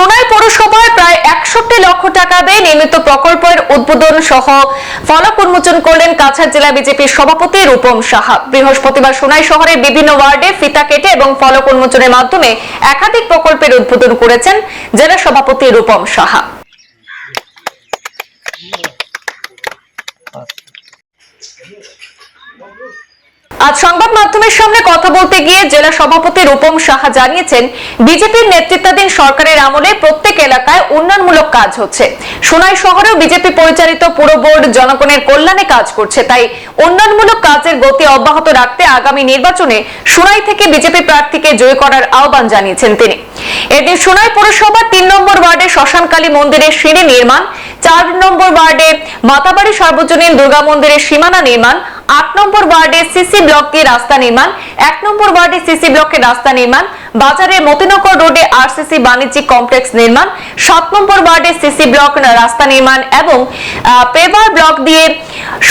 সোনাই পৌরসভায় প্রায় একষট্টি লক্ষ টাকা ব্যয়ে নির্মিত প্রকল্পের উদ্বোধন সহ ফলক উন্মোচন করলেন কাছাড় জেলা বিজেপির সভাপতি রূপম সাহা। বৃহস্পতিবার সোনাই শহরের বিভিন্ন ওয়ার্ডে ফিতা কেটে এবং ফলক উন্মোচনের মাধ্যমে একাধিক প্রকল্পের উদ্বোধন করেছেন জেলা সভাপতি রূপম সাহা। আজ সংবাদ মাধ্যমের সামনে কথা বলতে গিয়ে জেলা সভাপতি রূপম সাহা জানিয়েছেন, বিজেপির নেতৃত্বাধীন সরকারের আমলে প্রত্যেক এলাকায় উন্নয়নমূলক কাজ হচ্ছে। সোনাই শহরেও বিজেপি পরিচালিত পুরো বোর্ড জনগণের কল্যাণে কাজ করছে, তাই উন্নয়নমূলক কাজের গতি অব্যাহত রাখতে আগামী নির্বাচনে সোনাই থেকে বিজেপি প্রার্থীকে জয় করার আহ্বান জানিয়েছেন তিনি। এদিন সোনাই পৌরসভার তিন নম্বর ওয়ার্ডে শ্মশানকালী মন্দিরের সিঁড়ি নির্মাণ, চার নম্বর ওয়ার্ডে মাতাবাড়ি সার্বজনীন দুর্গা মন্দিরের সীমানা নির্মাণ আট নম্বর ওয়ার্ডে সিসি ব্লকে রাস্তা নির্মাণ, এক নম্বর ওয়ার্ডে সিসি ব্লকের রাস্তা নির্মাণ, বাজারে মতিনগর রোডে আরসিসি বাণিজ্যিক কমপ্লেক্স নির্মাণ, সাত নম্বর ওয়ার্ডে সিসি ব্লক রাস্তা নির্মাণ এবং পেভার ব্লক দিয়ে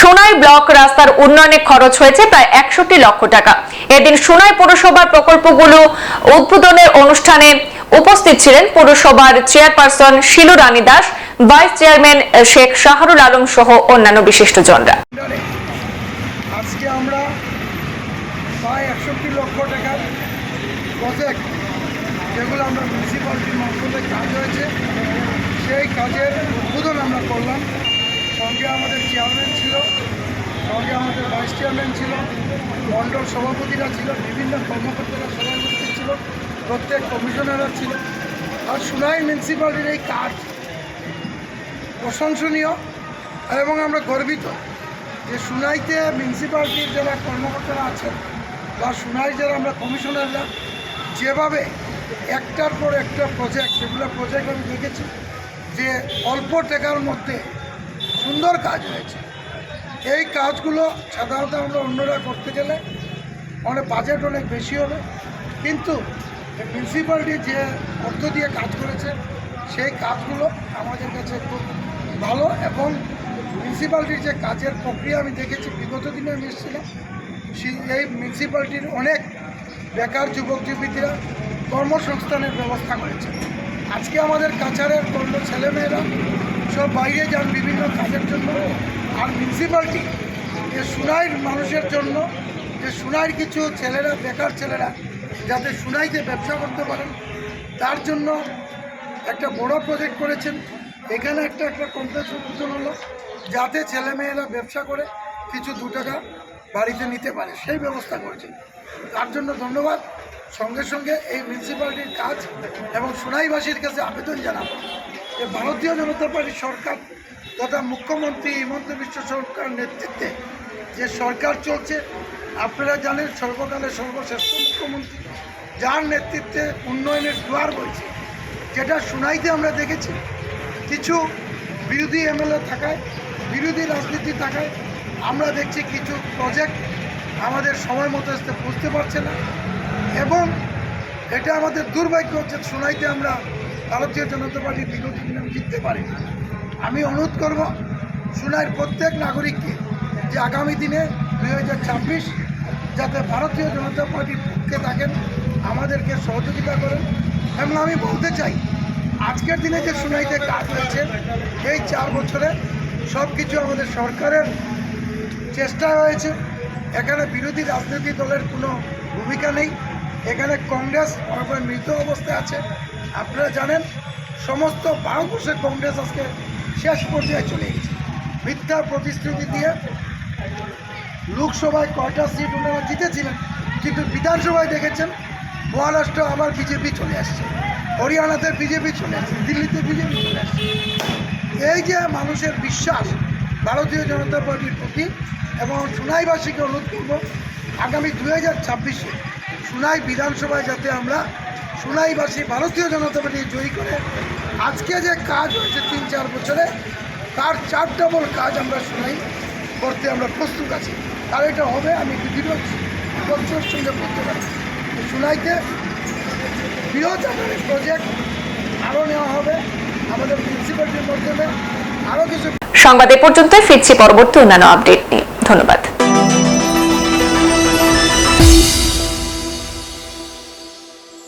সোনাই ব্লক রাস্তার উন্নয়নে খরচ হয়েছে প্রায় একষট্টি লক্ষ টাকা। এদিন সোনাই পৌরসভার প্রকল্পগুলো উদ্বোধনের অনুষ্ঠানে উপস্থিত ছিলেন পৌরসভার chairperson Shilu Rani Das, vice chairman Sheikh Shahrul Alam সহ অন্যান্য বিশিষ্টজনরা আন্ডারে আজকে আমরা প্রায় একষট্টি লক্ষ টাকার প্রজেক্ট যেগুলো আমরা মিউনিসিপ্যালিটির মাধ্যমে কাজ হয়েছে, সেই কাজের উদ্বোধন আমরা করলাম। সঙ্গে আমাদের চেয়ারম্যান ছিল, সঙ্গে আমাদের ভাইস চেয়ারম্যান ছিল, মণ্ডল সভাপতিরা ছিল, বিভিন্ন কর্মকর্তারা উপস্থিত ছিল, প্রত্যেক কমিশনাররা ছিল। আর সুনাই মিউনিসিপ্যালিটির এই কাজ প্রশংসনীয় এবং আমরা গর্বিত যে সুনাইতে মিউনিসিপ্যালিটির যারা কর্মকর্তারা আছেন বা সুনাই যারা আমরা কমিশনাররা যেভাবে একটার পর একটা প্রজেক্ট সেগুলো প্রজেক্ট আমি দেখেছি, যে অল্প টাকার মধ্যে সুন্দর কাজ হয়েছে। এই কাজগুলো সাধারণত আমরা অন্যরা করতে গেলে অনেক বাজেট অনেক বেশি হবে। কিন্তু মিউনিসিপ্যালিটি যে অর্থ দিয়ে কাজ করেছে, সেই কাজগুলো আমাদের কাছে খুব ভালো এবং মিউনিসিপ্যালিটির যে কাজের প্রক্রিয়া আমি দেখেছি, বিগত দিনে আমি এসেছিলাম। এই মিউনিসিপ্যালিটির অনেক বেকার যুবক যুবতীরা কর্মসংস্থানের ব্যবস্থা করেছে। আজকে আমাদের কাছারের কর্ম ছেলেমেয়েরা সব বাইরে যান বিভিন্ন কাজের জন্য আর মিউনিসিপ্যালিটি যে সুনাইর মানুষের জন্য যে সুনাইর কিছু ছেলেরা, বেকার ছেলেরা যাতে সুনাইতে ব্যবসা করতে পারেন, তার জন্য একটা বড় প্রজেক্ট করেছেন। এখানে একটা একটা উদ্বোধন হলো, যাতে ছেলেমেয়েরা ব্যবসা করে, কিছু দু টাকা বাড়িতে নিতে পারে, সেই ব্যবস্থা করেছেন। তার জন্য ধন্যবাদ। সঙ্গে সঙ্গে এই মিউনিসিপ্যালিটির কাজ এবং সোনাইবাসীর কাছে আবেদন জানাব যে ভারতীয় জনতা পার্টি সরকার তথা মুখ্যমন্ত্রী হিমন্ত বিশ্ব সরকার নেতৃত্বে যে সরকার চলছে, আপনারা জানেন সর্বকালের সর্বশ্রেষ্ঠ মুখ্যমন্ত্রী, যার নেতৃত্বে উন্নয়নের দুয়ার বইছে। যেটা শুনাইতে আমরা দেখেছি, কিছু বিরোধী এমএলএ থাকায়, বিরোধী রাজনীতি থাকায় আমরা দেখছি কিছু প্রজেক্ট আমাদের সময় মতো আসতে বুঝতে পারছে না এবং এটা আমাদের দুর্ভাগ্য হচ্ছে শোনাইতে আমরা ভারতীয় জনতা পার্টি বিগত দিনে জিততে পারি। আমি অনুরোধ করব সোনাইয়ের প্রত্যেক নাগরিককে যে আগামী দিনে দুই হাজার ছাব্বিশ যাতে ভারতীয় জনতা পার্টির পক্ষে থাকেন, আমাদেরকে সহযোগিতা করেন এবং আমি বলতে চাই, আজকের দিনে যে সোনাইতে কাজ হয়েছে, এই চার বছরে সব কিছু আমাদের সরকারের চেষ্টা হয়েছে এখানে বিরোধী রাজনৈতিক দলের কোনো ভূমিকা নেই। এখানে কংগ্রেস অনেকবার মৃত অবস্থায় আছে। আপনারা জানেন, সমস্ত ভারতবর্ষের কংগ্রেস আজকে শেষ পর্যায়ে চলে গেছে মিথ্যা প্রতিশ্রুতি দিয়ে লোকসভায় কয়টা সিট ওনারা জিতেছিলেন, কিন্তু বিধানসভায় দেখেছেন, মহারাষ্ট্র আবার বিজেপি চলে আসছে। হরিয়ানাতে বিজেপি চলে আসছে, দিল্লিতে বিজেপি চলে আসছে। এই যে মানুষের বিশ্বাস ভারতীয় জনতা পার্টির প্রতি এবং সুনাইবাসীকে অনুরোধ করব, আগামী দু হাজার ছাব্বিশে সুনাই বিধানসভায় যাতে আমরা সুনাইবাসী ভারতীয় জনতা পার্টি জয়ী করে, আজকে যে কাজ হয়েছে তিন চার বছরে, তার চার ডবল কাজ আমরা সুনাই করতে আমরা প্রস্তুত আছি। আর এটা হবে, আমি দৃঢ় বছর সঙ্গে বলতে পারি। সুনাইতে বৃহৎ প্রজেক্ট আরও নেওয়া হবে, আমাদের মিউনিসিপ্যালিটির মাধ্যমে আরও কিছু সংবাদ এ পর্যন্ত ফিরছি পরবর্তী অন্যান্য আপডেট নিয়ে। ধন্যবাদ।